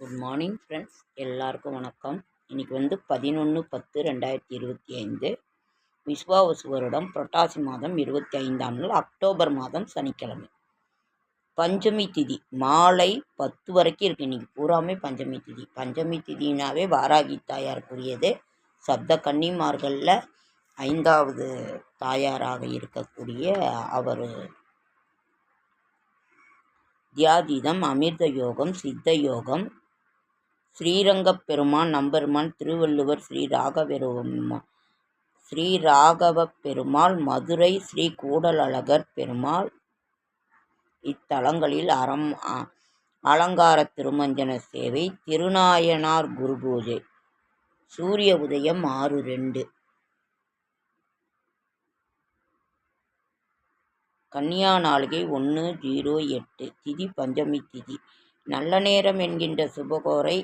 Good morning friends எல்லாருக்கும் வணக்கம். இன்றைக்கி வந்து பதினொன்று பத்து ரெண்டாயிரத்தி இருபத்தி ஐந்து. விஸ்வாவசு வருடம் புரட்டாசி மாதம் இருபத்தி ஐந்தாம் நாள் அக்டோபர் மாதம் சனிக்கிழமை. பஞ்சமி திதி மாலை பத்து வரைக்கும் இருக்குது இன்றைக்கி பூராமே பஞ்சமி திதி. பஞ்சமி திதினாவே வாராகி தாயாருக்குரியது. சப்த கன்னிமார்களில் ஐந்தாவது தாயாராக இருக்கக்கூடிய அவர். தியாதீதம் அமிர்த யோகம் சித்த யோகம் ஸ்ரீரங்கப் பெருமான் நம்பெருமான் திருவள்ளுவர் ஸ்ரீ ராகவெருமா ஸ்ரீ ராகவ பெருமாள் மதுரை ஸ்ரீ கூடலழகர் பெருமாள். இத்தலங்களில் அறம் அலங்கார திருமஞ்சன சேவை திருநாயனார் குரு பூஜை. சூரிய உதயம் ஆறு ரெண்டு. கன்னியா நாளிகை ஒன்று ஜீரோ எட்டு. திதி பஞ்சமி திதி. நல்ல நேரம் என்கின்ற சுபகோரை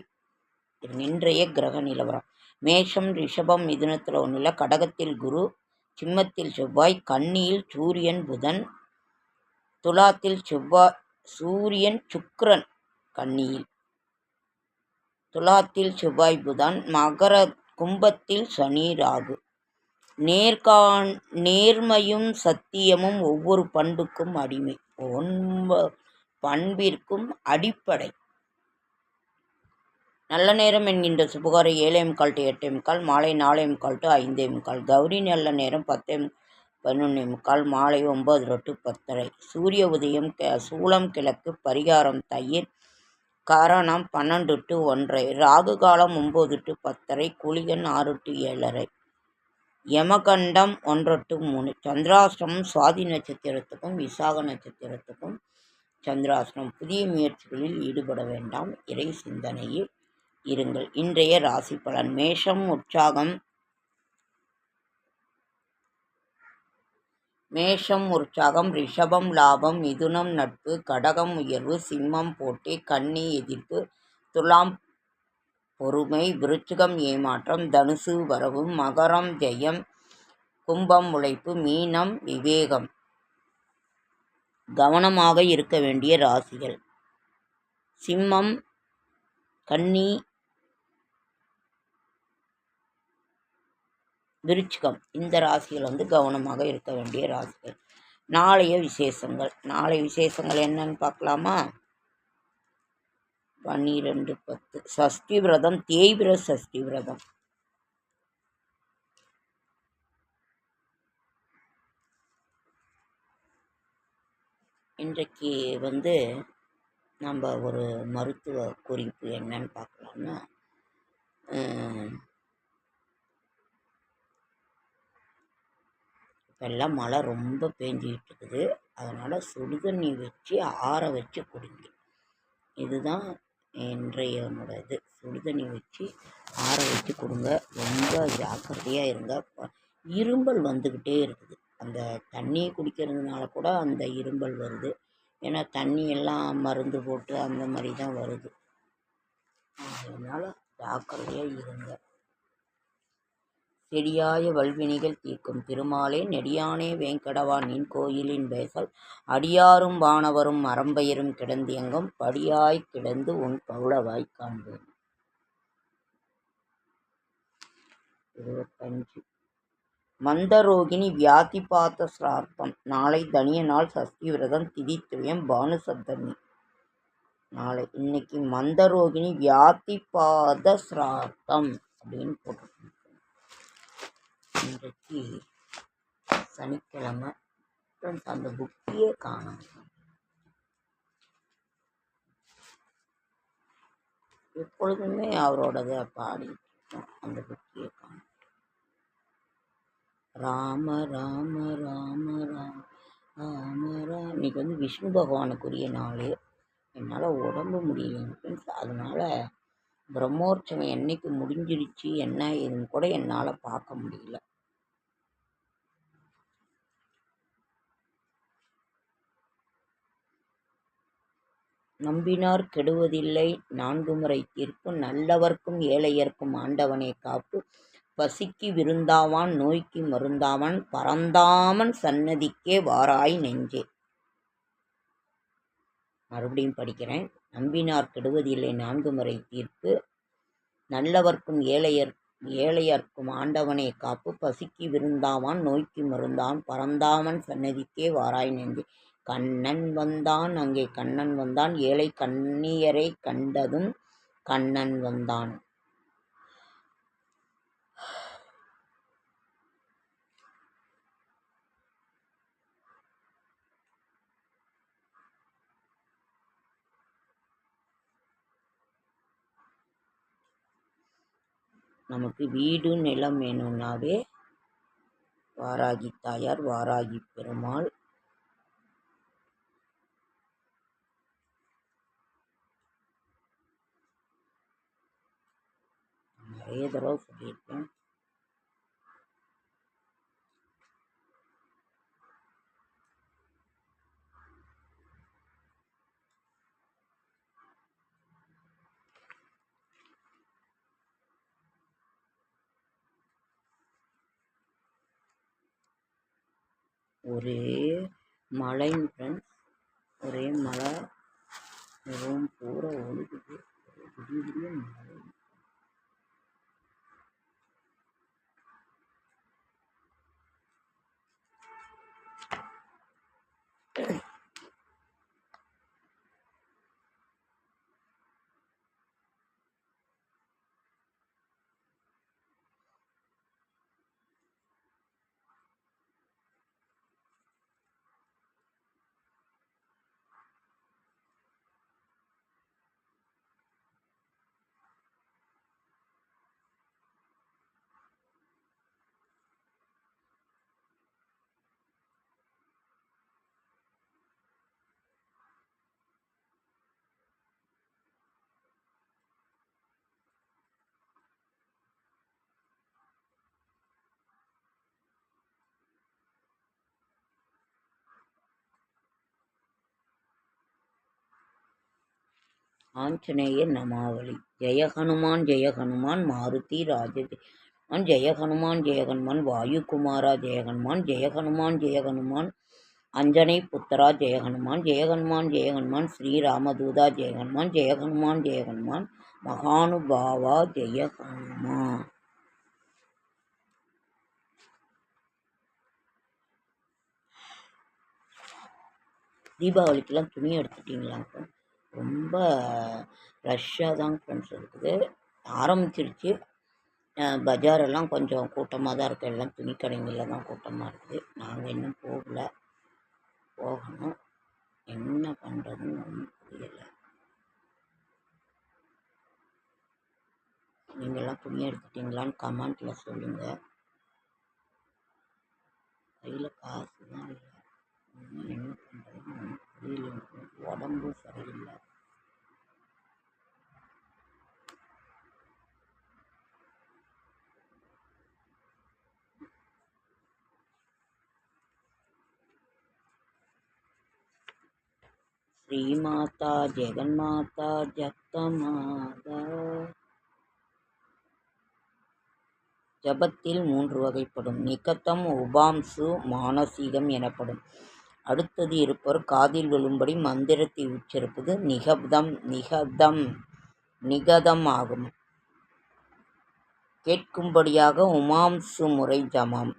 இன்றைய கிரக நிலவரம். மேஷம் ரிஷபம் மிதுனத்தில் ஒன்றில் கடகத்தில் குரு சிம்மத்தில் செவ்வாய் கன்னியில் சூரியன் புதன் துலாத்தில் செவ்வாய் சூரியன் சுக்ரன் கன்னியில். துலாத்தில் செவ்வாய் புதன் மகர கும்பத்தில் சனி ராகு. நேர்காண் நேர்மையும் சத்தியமும் ஒவ்வொரு பண்புக்கும் அடிமை. ஒன்ப பண்பிற்கும் அடிப்படை. நல்ல நேரம் என்கின்ற சுபகாரம் ஏழே முக்கால் டு எட்டே முக்கால் மாலை நாலே முக்கால் டு ஐந்தே முக்கால் கௌரி நல்ல நேரம் பத்தே பதினொன்னே முக்கால் மாலை ஒம்பது டு பத்தரை சூரிய உதயம் கெ சூளம் கிழக்கு பரிகாரம் தயிர் கரணம் பன்னெண்டு டு ஒன்றரை ராகு காலம் ஒம்பது டு பத்தரை குளிகன் ஆறு டு ஏழரை யமகண்டம் ஒன்று டு மூணு சந்திராஷ்டமம் சுவாதி நட்சத்திரத்துக்கும் விசாக நட்சத்திரத்துக்கும் சந்திராஷ்டமம். புதிய முயற்சிகளில் ஈடுபட வேண்டாம். இறை சிந்தனையில் இருங்கள். இன்றைய ராசி பலன். மேஷம் உற்சாகம். மேஷம் உற்சாகம் ரிஷபம் லாபம் மிதுனம் நட்பு கடகம் உயர்வு சிம்மம் போட்டி கன்னி எதிர்ப்பு துலாம் பொறுமை விருச்சிகம் ஏமாற்றம் தனுசு வரவு மகரம் ஜெயம் கும்பம் உழைப்பு மீனம் விவேகம். கவனமாக இருக்க வேண்டிய ராசிகள். சிம்மம் கன்னி விருச்சிகம். இந்த ராசிகள் வந்து கவனமாக இருக்க வேண்டிய ராசிகள். நாளைய விசேஷங்கள். நாளை விசேஷங்கள் என்னன்னு பார்க்கலாமா? பன்னிரெண்டு பத்து. சஷ்டி விரதம் தீவிர சஷ்டி விரதம். இன்றைக்கு வந்து நம்ம ஒரு மருத்துவ குறிப்பு என்னன்னு பார்க்கலாம்னா இப்பெல்லாம் மழை ரொம்ப பேஞ்சிக்கிட்டு இருக்குது அதனால் சுடுதண்ணி வச்சு ஆற வச்சு குடிங்க. இதுதான் இன்றைய என்னோட இது. சுடுதண்ணி வச்சு ஆற வச்சு கொடுங்க. ரொம்ப ஜாக்கிரதையாக இருங்க. இரும்பல் வந்துக்கிட்டே இருக்குது. அந்த தண்ணியை குடிக்கிறதுனால கூட அந்த இரும்பல் வருது. ஏன்னா தண்ணி எல்லாம் மருந்து போட்டு அந்த மாதிரி தான் வருது. அதனால் ஜாக்கிரதையாக இருங்க. செடியாய வல்வினைகள் தீர்க்கும் திருமாலே நெடியானே வேங்கடவா நின் கோயிலின் பேசல் அடியாரும் வானவரும் மரம்பெயரும் கிடந்தியங்கும் படியாய் கிடந்து உன் பவுளவாய் காண்பேன். இருபத்தஞ்சு. மந்தரோகிணி வியாதிபாத சிரார்த்தம் நாளை தனிய நாள் சஷ்டி விரதம் திதித்துவயம் பானு சப்தமி நாளை. இன்னைக்கு மந்தரோகிணி வியாதிபாத சிரார்த்தம் அப்படின்னு போட்டுருக்கோம் இன்றைக்கு சனிக்கிழமை. ஃப்ரெண்ட்ஸ் அந்த புக்கையே காணும். எப்பொழுதுமே அவரோடத பாடிட்டு இருக்கோம் அந்த புக்கையே காணும். ராம ராம ராம ராம ராம ராம. இன்னைக்கு வந்து விஷ்ணு பகவானுக்குரிய நாள். என்னால் உடம்பு முடியலைங்க ஃப்ரெண்ட்ஸ் அதனால் பிரம்மோற்சவம் என்னைக்கு முடிஞ்சிருச்சு என்ன ஏதுன்னு கூட என்னால் பார்க்க முடியல. நம்பினார் கெடுவதில்லை. நான்கு முறை தீர்ப்பு நல்லவர்க்கும் ஏழையர்க்கும் ஆண்டவனே காப்பு. பசிக்கு விருந்தாவான் நோய்க்கு மருந்தாவான் பரந்தாமன் சன்னதிக்கே வாராய் நெஞ்சே. மறுபடியும் படிக்கிறேன். நம்பினார் கெடுவதில்லை நான்கு முறை தீர்ப்பு. நல்லவர்க்கும் ஏழையர் ஏழையர்க்கும் ஆண்டவனே காப்பு. பசிக்கு விருந்தாவான் நோய்க்கு மருந்தான் பரந்தாமன் சன்னதிக்கே வாராய் நெஞ்சே. கண்ணன் வந்தான். அங்கே கண்ணன் வந்தான். ஏழை கண்ணியரை கண்டதும் கண்ணன் வந்தான். நமக்கு வீடு நிலம் வேணும்னாவே வாராகி தாயார் வாராகி பெருமாள் நிறைய தடவை சொல்லியிருக்கேன். ஒரே மழைங்க ஃப்ரெண்ட்ஸ் ஒரே மழை ரூம் பூரா ஒழுகுது. விடிய மழை Okay. ஆஞ்சநேயர் நமாவளி. ஜெய ஹனுமான் ஜெய ஹனுமான் மாருதி ராஜ ஹனுமான் ஜெய ஹனுமான் ஜெய ஹனுமான் வாயுகுமாரா ஜெய ஹனுமான் ஜெய ஹனுமான் ஜெய ஹனுமான் அஞ்சனை புத்தரா ஜெய ஹனுமான் ஜெய ஹனுமான் ஜெய ஹனுமான் ஸ்ரீராமதூதா ஜெய ஹனுமான் ஜெய ஹனுமான் ஜெய ஹனுமான் மகானுபாவா ஜெய ஹனுமான் தீபாவளிக்கெல்லாம் துணி எடுத்துட்டிங்களாங்க? ரொம்ப ரஷ்ஷாக தான் ஃப்ரெண்ட்ஸ் இருக்குது. ஆரம்பிச்சிருச்சு. பஜாரெல்லாம் கொஞ்சம் கூட்டமாக தான் இருக்குது எல்லாம் துணி கடைங்களில் தான் கூட்டமாக இருக்குது. நாங்கள் இன்னும் போகல. போகணும். என்ன பண்ணுறதுன்னு ஒன்றும் புரியலை. நீங்கள்லாம் துணி எடுத்துட்டிங்களான்னு கமெண்ட்டில் சொல்லுங்கள் கையில் காசு தான் இல்லை. இன்னும் என்ன பண்ணுறதுன்னு ஒன்றும் புரியல. உடம்பும் சரியில்லை. ஸ்ரீமாதா ஜெகன்மாதா ஜக்தமாதா. ஜபத்தில் மூன்று வகைப்படும். நிகதம் உபாம்சு மானசீகம் எனப்படும். அடுத்தது இருப்பவர் காதில் விழும்படி மந்திரத்தை உச்சரிப்பது நிகப்தம் நிகதம் நிகதம் ஆகும் கேட்கும்படியாக உமாம்சு முறை ஜமாம்.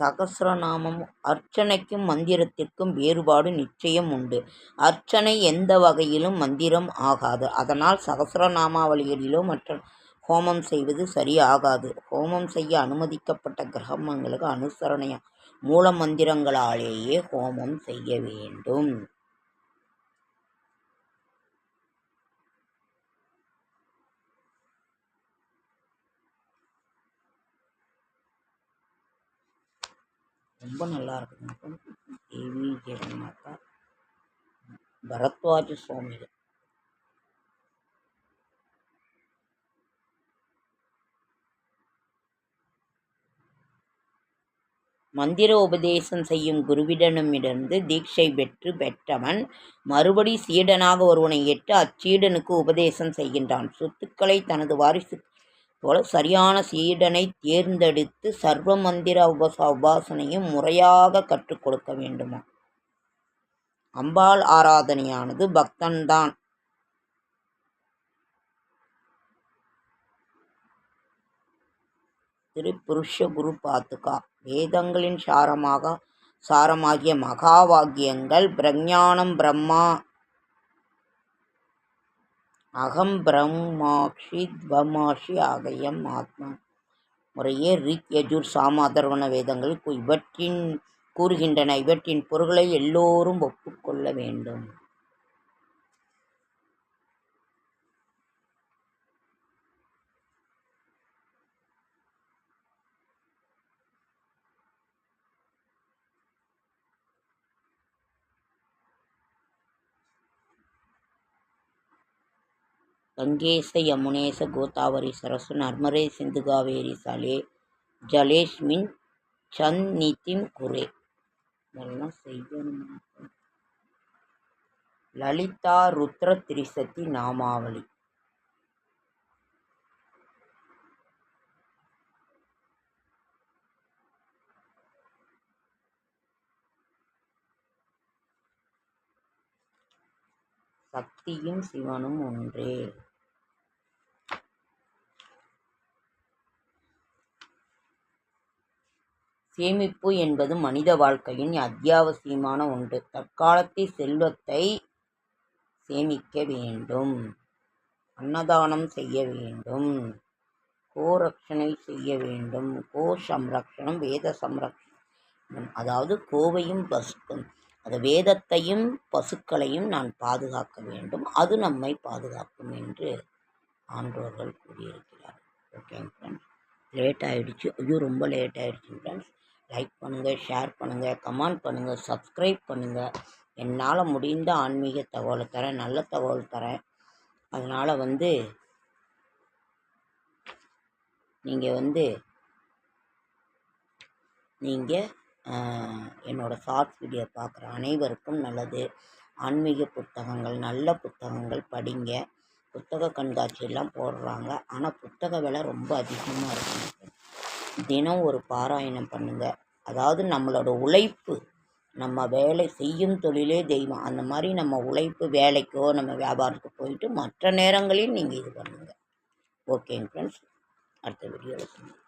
சகசிரநாமம் அர்ச்சனைக்கும் மந்திரத்திற்கும் வேறுபாடு நிச்சயம் உண்டு. அர்ச்சனை எந்த வகையிலும் மந்திரம் ஆகாது. அதனால் சகசிரநாமாவளிகளிலோ மற்ற ஹோமம் செய்வது சரியாகாது. ஹோமம் செய்ய அனுமதிக்கப்பட்ட கிரகமங்களுக்கு அனுசரணைய மூல மந்திரங்களாலேயே ஹோமம் செய்ய வேண்டும். ரொம்ப நல்லா இருக்குதுங்க தேவி ஜெகன்மாதா பரத்வாஜ சுவாமிகள் மந்திர உபதேசம் செய்யும் குருவிடனமிருந்து தீட்சை பெற்று பெற்றவன் மறுபடி சீடனாக ஒருவனை எட்டு அச்சீடனுக்கு உபதேசம் செய்கின்றான். சொத்துக்களை தனது வாரிசுக்கு போல சரியான சீடனை தேர்ந்தெடுத்து சர்வ மந்திர உபச உபாசனையும் முறையாக கற்றுக் கொடுக்க வேண்டுமா? அம்பாள் ஆராதனையானது பக்தன்தான். திரிபுருஷ குரு பாத்துகா வேதங்களின் சாரமாக சாரமாகிய மகா வாக்கியங்கள் பிரஞானம் பிரம்மா அகம் பிரம்மாஷி துவமாஷி ஆகயம் ஆத்மா. முறையே ரிக் யஜூர் சாம அதர்வண வேதங்கள் இவற்றின் கூறுகின்றன. இவற்றின் பொருள்களை எல்லோரும் ஒப்புக்கொள்ள வேண்டும். கங்கேச யமுனேச கோதாவரி சரசு நர்மரே சிந்து காவேரி சலே ஜலேஷ்மின் சந்நிதிம் குரே. இதெல்லாம் செய்யணும். லலிதா ருத்ர திரிசதி நாமாவளி. சக்தியும் சிவனும் ஒன்றே. சேமிப்பு என்பது மனித வாழ்க்கையின் அத்தியாவசியமான ஒன்று. தற்காலத்தை செல்வத்தை சேமிக்க வேண்டும். அன்னதானம் செய்ய வேண்டும். கோரக்ஷனை செய்ய வேண்டும். கோ சம்ரக்ஷணம் வேத சம்ரக்ஷணம் அதாவது கோவையும் பசுக்கும். அது வேதத்தையும் பசுக்களையும் நான் பாதுகாக்க வேண்டும். அது நம்மை பாதுகாக்கும் என்று ஆன்றோர்கள் கூறியிருக்கிறார். ஓகேங்க ஃப்ரெண்ட்ஸ் லேட் ஆகிடுச்சு ஐயோ ரொம்ப லேட் ஆகிடுச்சு ஃப்ரெண்ட்ஸ் லைக் பண்ணுங்கள் ஷேர் பண்ணுங்கள் கமெண்ட் பண்ணுங்கள் சப்ஸ்கிரைப் பண்ணுங்கள் என்னால் முடிந்த ஆன்மீக தகவலை தரேன் நல்ல தகவல் தரேன். அதனால் வந்து நீங்கள் வந்து நீங்கள் என்னோடய ஷார்ட்ஸ் வீடியோ பார்க்குற அனைவருக்கும் நல்லது. ஆன்மீக புத்தகங்கள் நல்ல புத்தகங்கள் படிங்க. புத்தக கண்காட்சியெல்லாம் போடுறாங்க. ஆனால் புத்தக விலை ரொம்ப அதிகமாக இருக்கும் தினம் ஒரு பாராயணம் பண்ணுங்கள் அதாவது நம்மளோட உழைப்பு நம்ம வேலை செய்யும் தொழிலே தெய்வம். அந்த மாதிரி நம்ம உழைப்பு வேலைக்கோ நம்ம வியாபாரத்துக்கு போயிட்டு மற்ற நேரங்களில் நீங்கள் இது பண்ணுங்கள் ஓகேங்க ஃப்ரெண்ட்ஸ் அடுத்த வீடியோவில்